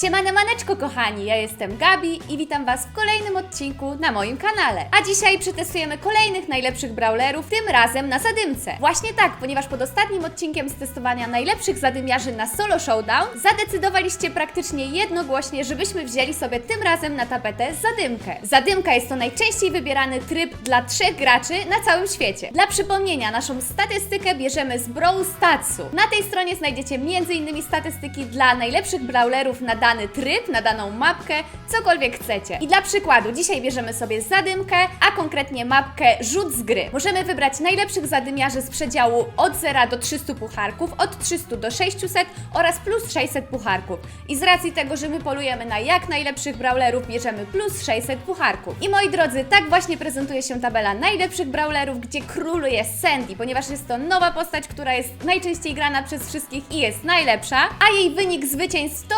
Siemane maneczko kochani, ja jestem Gabi i witam Was w kolejnym odcinku na moim kanale. A dzisiaj przetestujemy kolejnych najlepszych brawlerów, tym razem na zadymce. Właśnie tak, ponieważ pod ostatnim odcinkiem z testowania najlepszych zadymiarzy na solo showdown zadecydowaliście praktycznie jednogłośnie, żebyśmy wzięli sobie tym razem na tapetę zadymkę. Zadymka jest to najczęściej wybierany tryb dla trzech graczy na całym świecie. Dla przypomnienia, naszą statystykę bierzemy z Brawl Statsu. Na tej stronie znajdziecie m.in. statystyki dla najlepszych brawlerów na dany tryb, na daną mapkę, cokolwiek chcecie. I dla przykładu, dzisiaj bierzemy sobie zadymkę, a konkretnie mapkę rzut z gry. Możemy wybrać najlepszych zadymiarzy z przedziału od 0 do 300 pucharków, od 300 do 600 oraz plus 600 pucharków. I z racji tego, że my polujemy na jak najlepszych brawlerów, bierzemy plus 600 pucharków. I moi drodzy, tak właśnie prezentuje się tabela najlepszych brawlerów, gdzie króluje Sandy, ponieważ jest to nowa postać, która jest najczęściej grana przez wszystkich i jest najlepsza, a jej wynik zwycięstw to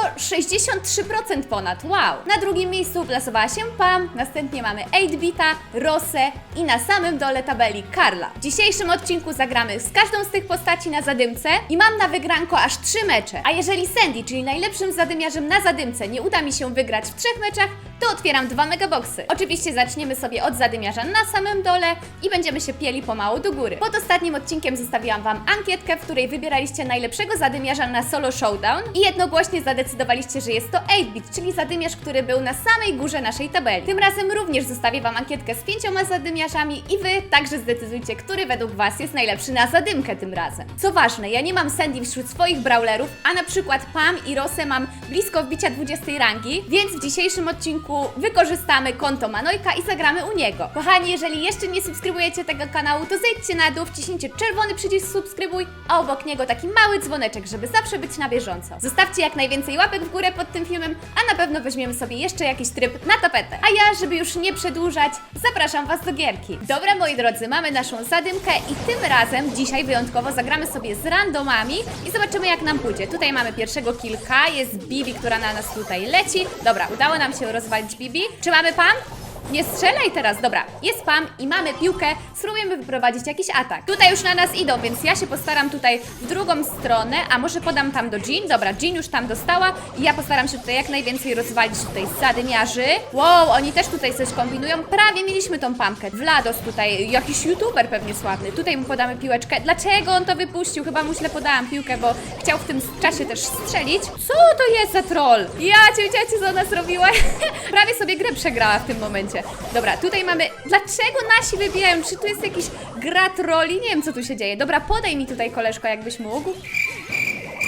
63% ponad. Wow! Na drugim miejscu plasowała się Pam, następnie mamy 8-Bita, Rosę i na samym dole tabeli Karla. W dzisiejszym odcinku zagramy z każdą z tych postaci na zadymce i mam na wygranko aż 3 mecze. A jeżeli Sandy, czyli najlepszym zadymiarzem na zadymce, nie uda mi się wygrać w trzech meczach, to otwieram dwa megaboxy. Oczywiście zaczniemy sobie od zadymiarza na samym dole i będziemy się pieli pomału do góry. Pod ostatnim odcinkiem zostawiłam Wam ankietkę, w której wybieraliście najlepszego zadymiarza na solo showdown i jednogłośnie zadecydowaliście, że jest to 8-bit, czyli zadymiarz, który był na samej górze naszej tabeli. Tym razem również zostawię Wam ankietkę z pięcioma zadymiarzami i Wy także zdecydujcie, który według Was jest najlepszy na zadymkę tym razem. Co ważne, ja nie mam Sandy wśród swoich brawlerów, a na przykład Pam i Rosę mam blisko wbicia 20 rangi, więc w dzisiejszym odcinku wykorzystamy konto Manojka i zagramy u niego. Kochani, jeżeli jeszcze nie subskrybujecie tego kanału, to zejdźcie na dół, wciśnijcie czerwony przycisk subskrybuj, a obok niego taki mały dzwoneczek, żeby zawsze być na bieżąco. Zostawcie jak najwięcej łapek w górę pod tym filmem, a na pewno weźmiemy sobie jeszcze jakiś tryb na tapetę. A ja, żeby już nie przedłużać, zapraszam Was do gierki. Dobra, moi drodzy, mamy naszą zadymkę i tym razem dzisiaj wyjątkowo zagramy sobie z randomami i zobaczymy jak nam pójdzie. Tutaj mamy pierwszego kilka, jest Bibi, która na nas tutaj leci. Dobra, udało nam się rozwalić Bibi. Czy mamy pan? Nie strzelaj teraz, dobra. Jest Pam i mamy piłkę. Spróbujemy wyprowadzić jakiś atak. Tutaj już na nas idą, więc ja się postaram tutaj w drugą stronę, a może podam tam do Jean. Dobra, Jean już tam dostała i ja postaram się tutaj jak najwięcej rozwalić tutaj zadymiarzy. Wow, oni też tutaj coś kombinują. Prawie mieliśmy tą Pamkę. Vlados tutaj, jakiś youtuber pewnie sławny. Tutaj mu podamy piłeczkę. Dlaczego on to wypuścił? Chyba mu źle podałam piłkę, bo chciał w tym czasie też strzelić. Co to jest za troll? Ja cię, cię, co ona zrobiła? Prawie sobie grę przegrała w tym momencie. Dobra, tutaj mamy... Dlaczego nasi wybijają? Czy tu jest jakiś gra trolli? Nie wiem, co tu się dzieje. Dobra, podaj mi tutaj, koleżko, jakbyś mógł.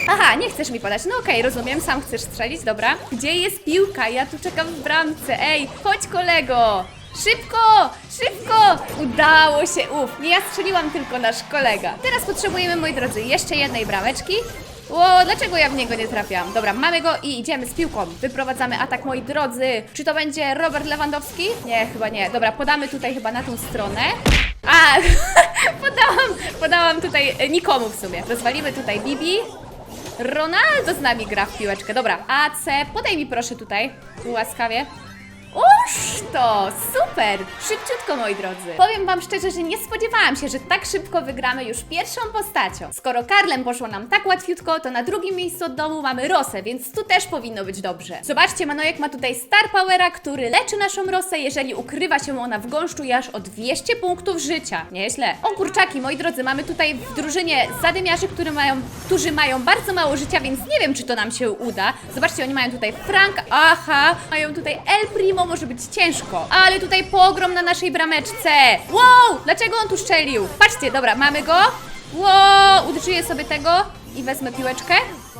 Aha, nie chcesz mi podać. No okej, rozumiem, sam chcesz strzelić, dobra. Gdzie jest piłka? Ja tu czekam w bramce. Ej, chodź kolego! Szybko! Szybko! Udało się, uf. Nie ja strzeliłam, tylko nasz kolega. Teraz potrzebujemy, moi drodzy, jeszcze jednej brameczki. Ło, dlaczego ja w niego nie trafiam? Dobra, mamy go i idziemy z piłką. Wyprowadzamy atak, moi drodzy. Czy to będzie Robert Lewandowski? Nie, chyba nie. Dobra, podamy tutaj chyba na tą stronę. A, podałam, podałam tutaj e, nikomu w sumie. Rozwalimy tutaj Bibi. Ronaldo z nami gra w piłeczkę. Dobra, AC, podaj mi proszę tutaj, łaskawie. Uż to, super! Szybciutko, moi drodzy. Powiem Wam szczerze, że nie spodziewałam się, że tak szybko wygramy już pierwszą postacią. Skoro Karlem poszło nam tak łatwiutko, to na drugim miejscu od domu mamy Rosę, więc tu też powinno być dobrze. Zobaczcie, Manojek ma tutaj Star Powera, który leczy naszą Rosę, jeżeli ukrywa się ona w gąszczu i aż o 200 punktów życia. Nieźle. O kurczaki, moi drodzy, mamy tutaj w drużynie zadymiarzy, które mają, którzy mają bardzo mało życia, więc nie wiem, czy to nam się uda. Zobaczcie, oni mają tutaj Frank, aha, mają tutaj El Primo, może być ciężko. Ale tutaj pogrom na naszej brameczce. Wow, dlaczego on tu szczelił? Patrzcie, dobra, mamy go. Wow, użyję sobie tego i wezmę piłeczkę.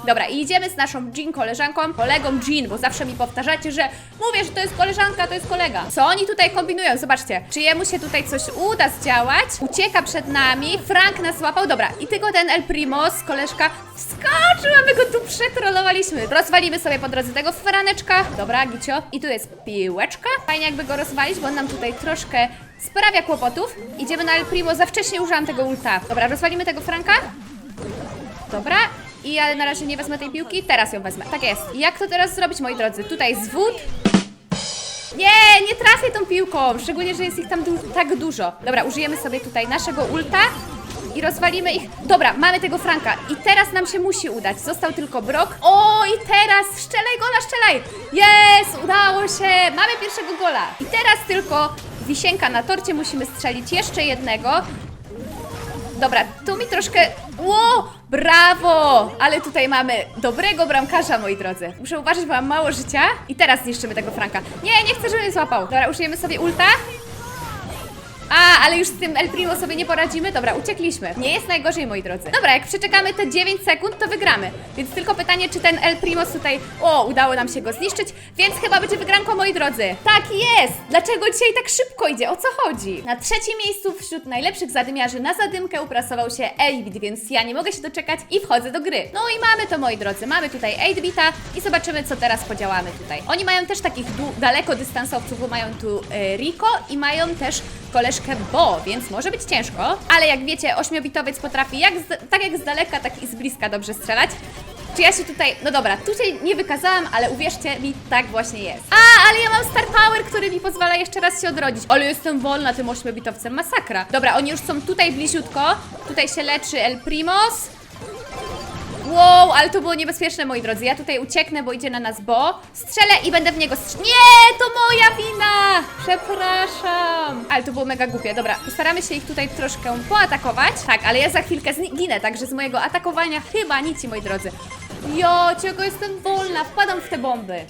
Dobra, i idziemy z naszą Jean koleżanką, kolegą Jean, bo zawsze mi powtarzacie, że mówię, że to jest koleżanka, to jest kolega. Co oni tutaj kombinują? Zobaczcie, czy jemu się tutaj coś uda zdziałać? Ucieka przed nami, Frank nas złapał, dobra, i tylko ten El Primos, koleżka, wskoczył, a my go tu przetrollowaliśmy. Rozwalimy sobie po drodze tego franeczka. Dobra, Gicio. I tu jest piłeczka. Fajnie jakby go rozwalić, bo on nam tutaj troszkę sprawia kłopotów. Idziemy na El Primo, za wcześnie użyłam tego ulta. Dobra, rozwalimy tego Franka. Dobra. I ja na razie nie wezmę tej piłki, teraz ją wezmę. Tak jest. Jak to teraz zrobić, moi drodzy? Tutaj zwód. Nie, nie trafię tą piłką, szczególnie, że jest ich tam du tak dużo. Dobra, użyjemy sobie tutaj naszego ulta. i rozwalimy ich. Dobra, mamy tego Franka i teraz nam się musi udać. Został tylko Brok. O, i teraz strzelaj gola, strzelaj! Jest, udało się! Mamy pierwszego gola. I teraz tylko wisienka na torcie, musimy strzelić jeszcze jednego. Dobra, tu mi troszkę... Ło! Brawo! Ale tutaj mamy dobrego bramkarza, moi drodzy. Muszę uważać, bo mam mało życia. I teraz zniszczymy tego Franka. Nie, nie chcę, żeby mnie złapał. Dobra, użyjemy sobie ulta. Ale już z tym El Primo sobie nie poradzimy? Dobra, uciekliśmy. Nie jest najgorzej, moi drodzy. Dobra, jak przeczekamy te 9 sekund, to wygramy. Więc tylko pytanie, czy ten El Primos tutaj... O, udało nam się go zniszczyć, więc chyba będzie wygranko, moi drodzy. Tak jest! Dlaczego dzisiaj tak szybko idzie? O co chodzi? Na trzecim miejscu wśród najlepszych zadymiarzy na zadymkę uprasował się 8-bit, więc ja nie mogę się doczekać i wchodzę do gry. No i mamy to, moi drodzy. Mamy tutaj 8-bita i zobaczymy, co teraz podziałamy tutaj. Oni mają też takich dłu- dalekodystansowców, bo mają tu e, Rico i mają też koleżkę Bo, więc może być ciężko. Ale jak wiecie, 8-bitowiec potrafi jak z, tak jak z daleka, tak i z bliska dobrze strzelać. Czy ja się tutaj. No dobra, tutaj nie wykazałam, ale uwierzcie mi, tak właśnie jest. A, ale ja mam Star Power, który mi pozwala jeszcze raz się odrodzić. Ale jestem wolna tym 8-bitowcem, masakra. Dobra, oni już są tutaj bliziutko. Tutaj się leczy El Primos. Wow, ale to było niebezpieczne, moi drodzy. Ja tutaj ucieknę, bo idzie na nas Bo. Strzelę i będę w niego strzelać. Nie, to moja wina! Przepraszam. Ale to było mega głupie. Dobra, postaramy się ich tutaj troszkę poatakować. Tak, ale ja za chwilkę zginę, także z mojego atakowania chyba nic, moi drodzy. Jo, czego jestem wolna, wpadam w te bomby.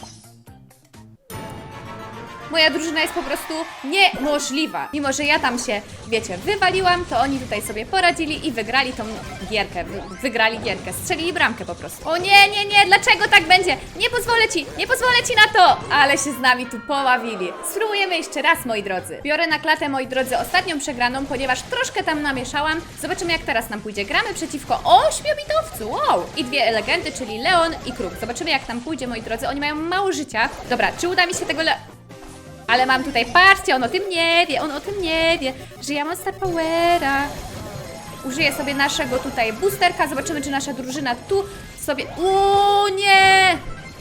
Moja drużyna jest po prostu niemożliwa. Mimo, że ja tam się, wiecie, wywaliłam, to oni tutaj sobie poradzili i wygrali tą gierkę. Wy- Wygrali gierkę, strzelili bramkę po prostu. O nie, nie, nie, dlaczego tak będzie? Nie pozwolę ci, nie pozwolę ci na to! Ale się z nami tu poławili. Spróbujemy jeszcze raz, moi drodzy. Biorę na klatę, moi drodzy, ostatnią przegraną, ponieważ troszkę tam namieszałam. Zobaczymy, jak teraz nam pójdzie. Gramy przeciwko ośmiobitowcu, wow! I dwie legendy, czyli Leon i Kruk. Zobaczymy, jak nam pójdzie, moi drodzy. Oni mają mało życia. Dobra, czy uda mi się tego le... Ale mam tutaj, patrzcie, on o tym nie wie, on o tym nie wie, że ja mam Star Powera. Użyję sobie naszego tutaj boosterka, zobaczymy, czy nasza drużyna tu sobie... O nie!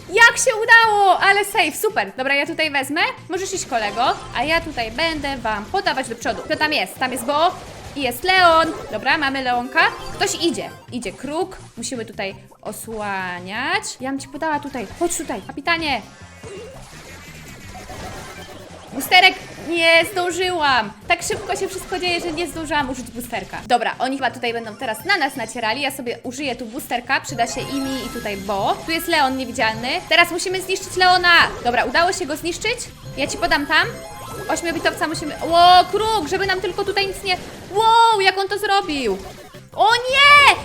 Jak się udało! Ale safe, super. Dobra, ja tutaj wezmę. Możesz iść, kolego. A ja tutaj będę wam podawać do przodu. Kto tam jest? Tam jest Bo i jest Leon. Dobra, mamy Leonka. Ktoś idzie. Idzie Kruk. Musimy tutaj osłaniać. Ja bym ci podała tutaj. Chodź tutaj, kapitanie. Boosterek nie zdążyłam! Tak szybko się wszystko dzieje, że nie zdążyłam użyć boosterka. Dobra, oni chyba tutaj będą teraz na nas nacierali. Ja sobie użyję tu boosterka, przyda się Imi i tutaj Bo. Tu jest Leon niewidzialny. Teraz musimy zniszczyć Leona! Dobra, udało się go zniszczyć. Ja ci podam tam. Ośmiobitowca musimy... Ło, kruk, żeby nam tylko tutaj nic nie... Wow, jak on to zrobił! O nie!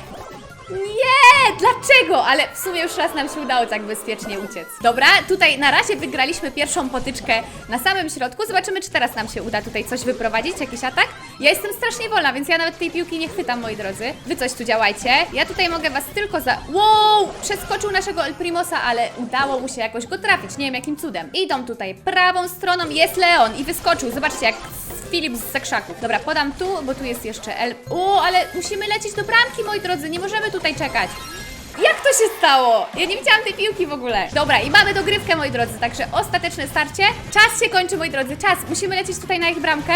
Nie! Dlaczego? Ale w sumie już raz nam się udało tak bezpiecznie uciec. Dobra, tutaj na razie wygraliśmy pierwszą potyczkę na samym środku. Zobaczymy, czy teraz nam się uda tutaj coś wyprowadzić, jakiś atak. Ja jestem strasznie wolna, więc ja nawet tej piłki nie chwytam, moi drodzy. Wy coś tu działajcie. Ja tutaj mogę was tylko za... Wow! Przeskoczył naszego El Primosa, ale udało mu się jakoś go trafić. Nie wiem, jakim cudem. Idą tutaj prawą stroną. Jest Leon i wyskoczył. Zobaczcie, jak Filip z zakrzaków. Dobra, podam tu, bo tu jest jeszcze El... O, ale musimy lecieć do bramki, moi drodzy. Nie możemy tutaj czekać. Jak to się stało? Ja nie widziałam tej piłki w ogóle. Dobra, i mamy dogrywkę, moi drodzy, także ostateczne starcie. Czas się kończy, moi drodzy, czas. Musimy lecieć tutaj na ich bramkę.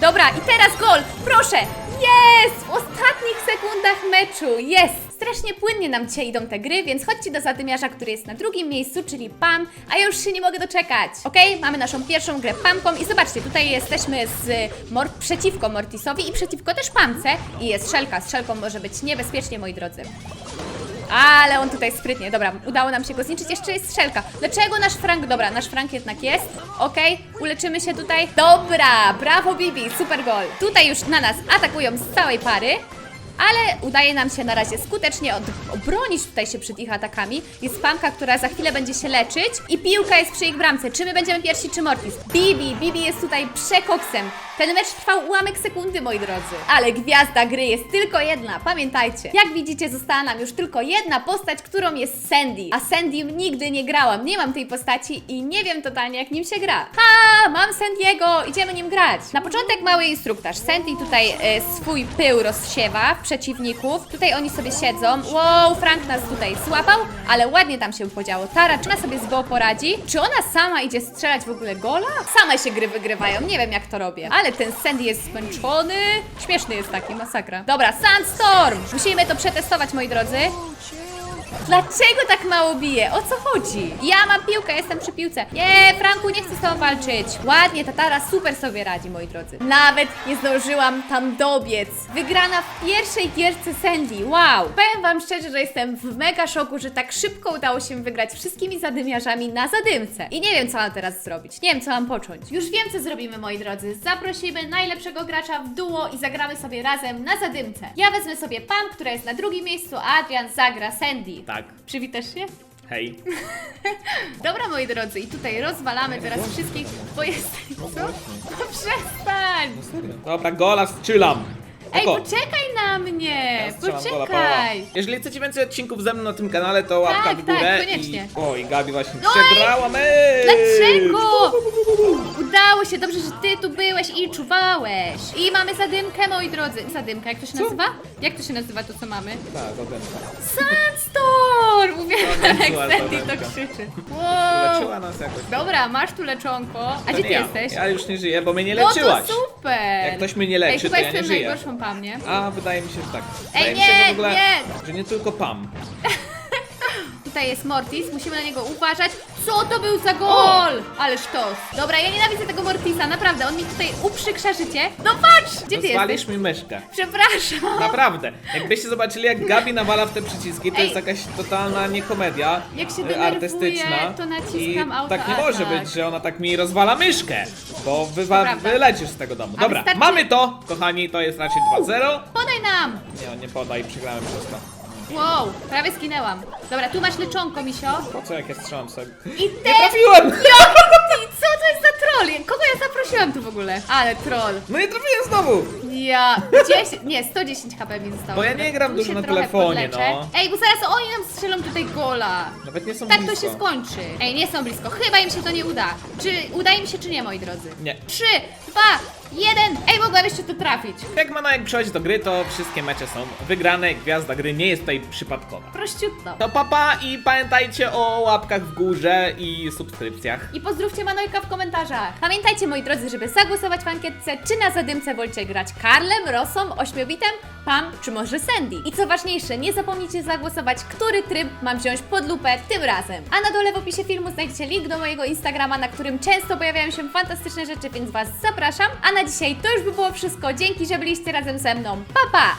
Dobra, i teraz gol! Proszę! Jest! W ostatnich sekundach meczu! Jest! Strasznie płynnie nam dzisiaj idą te gry, więc chodźcie do zadymiarza, który jest na drugim miejscu, czyli Pam, a ja już się nie mogę doczekać. Ok, mamy naszą pierwszą grę Pamką i zobaczcie, tutaj jesteśmy z Mor przeciwko Mortisowi i przeciwko też Pamce i jest Szelka. Z Szelką może być niebezpiecznie, moi drodzy. Ale on tutaj sprytnie. Dobra, udało nam się go zniszczyć. Jeszcze jest strzelka. Dlaczego nasz Frank? Dobra, nasz Frank jednak jest. Okej, uleczymy się tutaj. Dobra, brawo Bibi, super gol. Tutaj już na nas atakują z całej pary. Ale udaje nam się na razie skutecznie obronić tutaj się przed ich atakami. Jest Pamka, która za chwilę będzie się leczyć i piłka jest przy ich bramce. Czy my będziemy pierwsi, czy Mortis? Bibi, Bibi jest tutaj przekoksem. Ten mecz trwał ułamek sekundy, moi drodzy. Ale gwiazda gry jest tylko jedna, pamiętajcie. Jak widzicie, została nam już tylko jedna postać, którą jest Sandy. A Sandy nigdy nie grałam, nie mam tej postaci i nie wiem totalnie, jak nim się gra. Ha, mam Sandiego, idziemy nim grać. Na początek mały instruktaż. Sandy tutaj e, swój pył rozsiewa w przeciwników. Tutaj oni sobie siedzą. Wow, Frank nas tutaj złapał, ale ładnie tam się podziało. Tara, czy ona sobie z Bo poradzi? Czy ona sama idzie strzelać w ogóle gola? Same się gry wygrywają, nie wiem jak to robię. Ale ale ten Sandy jest zmęczony. Śmieszny jest taki, masakra. Dobra, Sandstorm! Musimy to przetestować, moi drodzy. Dlaczego tak mało bije? O co chodzi? Ja mam piłkę, jestem przy piłce. Nie, Franku, nie chcę z tobą walczyć. Ładnie, Tatara super sobie radzi, moi drodzy. Nawet nie zdążyłam tam dobiec. Wygrana w pierwszej gierce Sandy. Wow. Powiem wam szczerze, że jestem w mega szoku, że tak szybko udało się wygrać wszystkimi zadymiarzami na zadymce. I nie wiem, co mam teraz zrobić. Nie wiem, co mam począć. Już wiem, co zrobimy, moi drodzy. Zaprosimy najlepszego gracza w duo i zagramy sobie razem na zadymce. Ja wezmę sobie Pam, która jest na drugim miejscu, a Adrian zagra Sandy. Tak. Przywitasz się? Hej. Dobra, moi drodzy, i tutaj rozwalamy teraz wszystkich, bo jest... Co? No przestań! Dobra, gola strzelam. Ej, Oko. poczekaj na mnie! Poczekaj! Jeżeli chcecie więcej odcinków ze mną na tym kanale, to łapka Tak, w górę. tak, koniecznie. I... Oj, Gabi właśnie No i- przegrała mecz. Dlaczego? Udało się, dobrze, że ty tu byłeś i czuwałeś. I mamy zadymkę, moi drodzy. Zadymka, jak to się nazywa? Jak to się nazywa to, co mamy? Tak, zadęka. Sandstorm! Uwielbiam, Leczyła jak Sandy to zadymka. krzyczy. Wow. Leczyła nas jakoś. Dobra, masz tu leczonko. A To gdzie nie ty ja. jesteś? Ja już nie żyję, bo mnie nie No leczyłaś. to super! Jak ktoś mnie nie Ej, leczy, chyba to ja jestem nie żyję. najgorszą Pam, nie? A, wydaje mi się, że tak. Ej, Wydaje mi się, nie, że w ogóle, nie. że nie tylko Pam. Tutaj jest Mortis, musimy na niego uważać. Co to był za gol? Ale sztos. Dobra, ja nienawidzę tego Mortisa, naprawdę. On mi tutaj uprzykrza życie. No patrz! Gdzie ty Rozwalisz jesteś? mi myszkę. Przepraszam. Naprawdę. Jakbyście zobaczyli, jak Gabi nawala w te przyciski, to Ej. jest jakaś totalna nie komedia Jak się e, denerwuję, artystyczna. to naciskam I autoatak. tak nie może być, że ona tak mi rozwala myszkę, bo wywa- prawda. wylecisz z tego domu. Dobra, wystarczy- mamy to, kochani, to jest raczej 2-0. Podaj nam! Nie, nie podaj, przegrałem przez to. Wow, prawie skinęłam. Dobra, tu masz leczonko, misio. Po co jak ja strzelam sobie? I Nie ty... trafiłem! Co to jest za troll? Kogo ja zaprosiłam tu w ogóle? Ale troll. No nie trafiłem znowu! Ja. 10, nie, 110 HP mi zostało. Bo ja nie gram tu dużo się na trochę telefonie, podleczę. no. Ej, bo zaraz oni nam strzelą tutaj gola. Nawet nie są Tak blisko. to się skończy. Ej, nie są blisko. Chyba im się to nie uda. Czy uda im się, czy nie, moi drodzy? Nie. 3, 2, 1. Ej, mogłam jeszcze to trafić. Jak mana jak przychodzi do gry, to wszystkie mecze są wygrane, gwiazda gry nie jest tutaj przypadkowa. Prościutko. To papa i pamiętajcie o łapkach w górze i subskrypcjach. I pozdrówcie Manojka w komentarzach. Pamiętajcie, moi drodzy, żeby zagłosować w ankietce, czy na zadymce wolicie grać Karlem, Rosą, Ośmiowitem, Pam, czy może Sandy. I co ważniejsze, nie zapomnijcie zagłosować, który tryb mam wziąć pod lupę tym razem. A na dole w opisie filmu znajdziecie link do mojego Instagrama, na którym często pojawiają się fantastyczne rzeczy, więc Was zapraszam. A na dzisiaj to już by było wszystko. Dzięki, że byliście razem ze mną. Pa, pa!